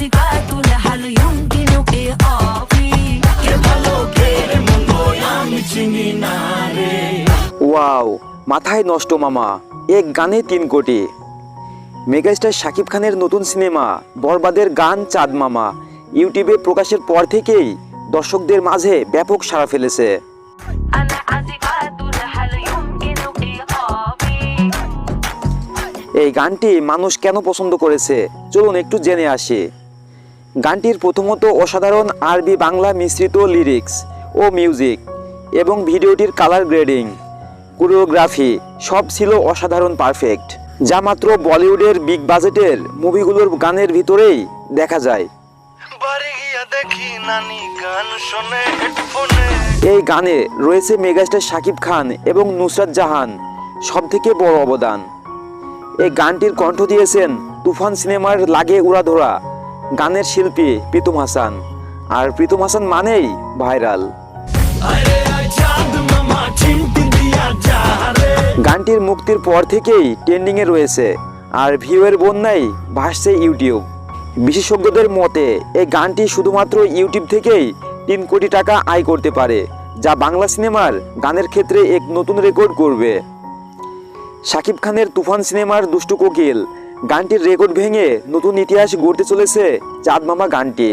أعزفات هل يمكن إيقافي كيف لو كير منذ يوم ناري wow মাথায় নষ্ট মামা এক গানে তিন কোটি মেগাস্টার শাকিব খানের নতুন সিনেমা বরবাদের গান চাঁদ মামা ইউটিউবে প্রকাশের পর থেকেই দর্শকদের মাঝে ব্যাপক সাড়া ফেলেছে أنا أعزفات هل يمكن إيقافي এই গানটি মানুষ কেন পছন্দ করেছে চলুন একটু জেনে আসি গানটির প্রথমত অসাধারণ আরবি বাংলা মিশ্রিত লিরিক্স ও মিউজিক এবং ভিডিওটির কালার গ্রেডিং কোরিওগ্রাফি সব ছিল অসাধারণ পারফেক্ট যা মাত্র বলিউডের বিগ বাজেটের মুভিগুলোর গানের ভিতরেই দেখা যায়। এই গানে রয়েছে মেগাস্টার শাকিব খান এবং নুসরাত জাহান সব থেকে বড় অবদান। এই গানটির কণ্ঠ দিয়েছেন তুফান সিনেমার লাগে উড়াধরা গানের শিল্পী প্রীতম হাসান। আর প্রীতম হাসান মানেই ভাইরাল। গানটির মুক্তির পর থেকেই ট্রেন্ডিংয়ে রয়েছে, আর ভিউয়ের বন্যায় ভাসছে ইউটিউব। বিশেষজ্ঞদের মতে, এই গানটি শুধুমাত্র ইউটিউব থেকেই তিন কোটি টাকা আয় করতে পারে, যা বাংলা সিনেমার গানের ক্ষেত্রে এক নতুন রেকর্ড করবে। শাকিব খানের তুফান সিনেমার দুষ্টু কোকিল গানটির রেকর্ড ভেঙে নতুন ইতিহাস গড়তে চলেছে চাঁদ মামা গানটি।